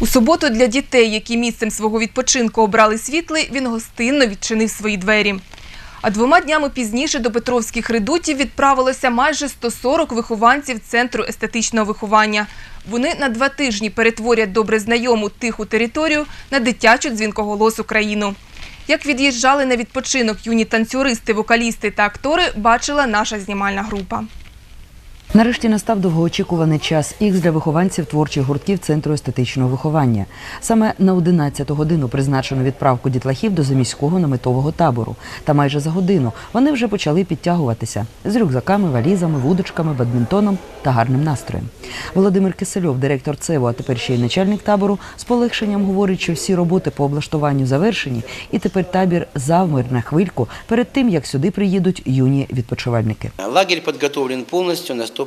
У суботу для дітей, які місцем свого відпочинку обрали світлий, він гостинно відчинив свої двері. А двома днями пізніше до Петровських редутів відправилося майже 140 вихованців Центру естетичного виховання. Вони на два тижні перетворять добре знайому тиху територію на дитячу дзвінкоголосу країну. Як від'їжджали на відпочинок юні танцюристи, вокалісти та актори, бачила наша знімальна група. Нарешті настав довгоочікуваний час ікс для вихованців творчих гуртків Центру естетичного виховання. Саме на 11 годину призначено відправку дітлахів до заміського наметового табору. Та майже за годину вони вже почали підтягуватися з рюкзаками, валізами, вудочками, бадмінтоном та гарним настроєм. Володимир Кисельов, директор ЦЕВО, а тепер ще й начальник табору, з полегшенням говорить, що всі роботи по облаштуванню завершені, і тепер табір завмер на хвильку перед тим, як сюди приїдуть юні відпочивальники. Лагерь подготовлен полностью на 100%.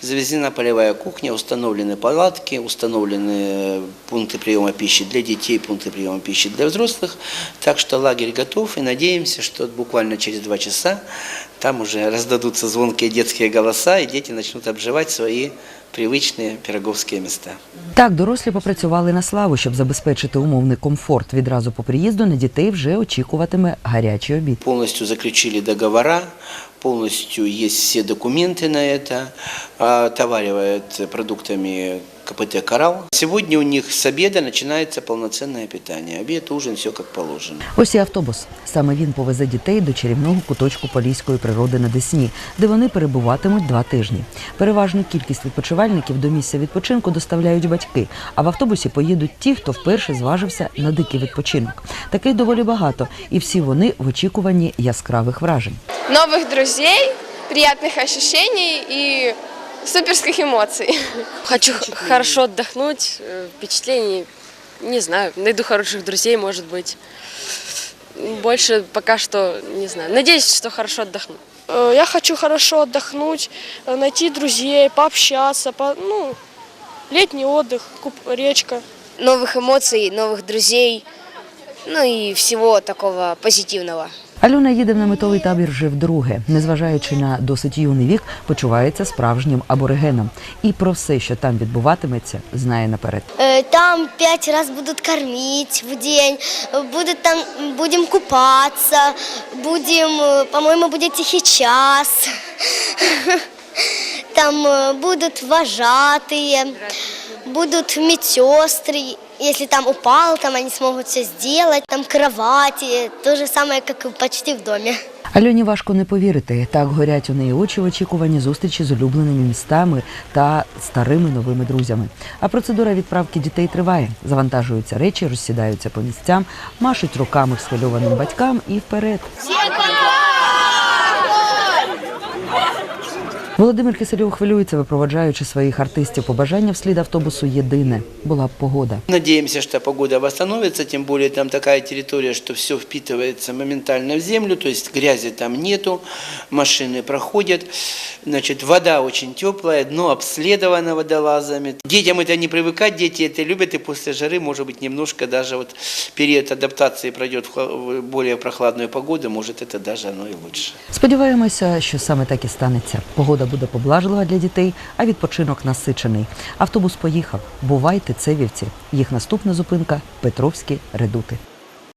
Завезена полевая кухня, установлены палатки, установлены пункты приема пищи для детей, пункты приема пищи для взрослых. Так что лагерь готов и надеемся, что буквально через два часа там уже раздадутся звонкие детские голоса и дети начнут обживать свои привычные пироговские места. Так, дорослі попрацювали на славу, щоб забезпечити умовний комфорт. Відразу по приїзду на дітей вже очікуватиме гарячий обід. Полностью заключили договора, полностью есть все документы на это, отоваривают продуктами КПТ «Коралл». Сегодня у них с обеда начинается полноценное питание. Обед, ужин, все как положено. Ось і автобус. Саме він повезе дітей до чарівного куточку поліської природи на Десні, де вони перебуватимуть два тижні. Переважну кількість відпочивальників до місця відпочинку доставляють батьки, а в автобусі поїдуть ті, хто вперше зважився на дикий відпочинок. Таких доволі багато, і всі вони в очікуванні яскравих вражень. новых друзей, приятных ощущений и суперских эмоций. Хочу хорошо отдохнуть, э, впечатлений, не знаю, найду хороших друзей, может быть. Больше пока что не знаю. Надеюсь, что хорошо отдохну. Э, Я хочу хорошо отдохнуть, э, найти друзей, пообщаться, по, ну, летний отдых, куп, речка. новых эмоций, новых друзей, ну и всего такого позитивного. Альона їде в наметовий табір вже вдруге. Незважаючи на досить юний вік, почувається справжнім аборигеном. І про все, що там відбуватиметься, знає наперед. Э, Там пять раз будут кормить в день, э, будут там, будем купаться, будем, э, по-моему, будет тихий час. Там э, будут вожатые, будут медсестры. Если там упал, там они смогут все сделать. Там кровати, то же самое, как и почти в доме. Альоні важко не повірити. Так горять у неї очі в очікуванні зустрічі з улюбленими містами та старими новими друзями. А процедура відправки дітей триває. Завантажуються речі, розсідаються по місцям, машуть руками схвильованим батькам і вперед. Володимир Кисельов хвилюється, випроваджаючи своїх артистів. Побажання вслід автобусу єдине була б погода. Надеемся, что погода восстановится, тем более там такая территория, что все впитывается моментально в землю, то есть грязи там нету, машины проходят, значит, вода очень теплая, дно обследовано водолазами. Детям это не привыкать, дети это любят, и после жары, может быть, немножко даже вот период адаптации пройдет в хла- в более прохладную погоду, может, это даже оно и лучше. Сподіваємося, що саме так і станеться. Погода буде поблажлива для дітей, а відпочинок насичений. Автобус поїхав. Бувайте, цевівці. Їх наступна зупинка Петровські редути.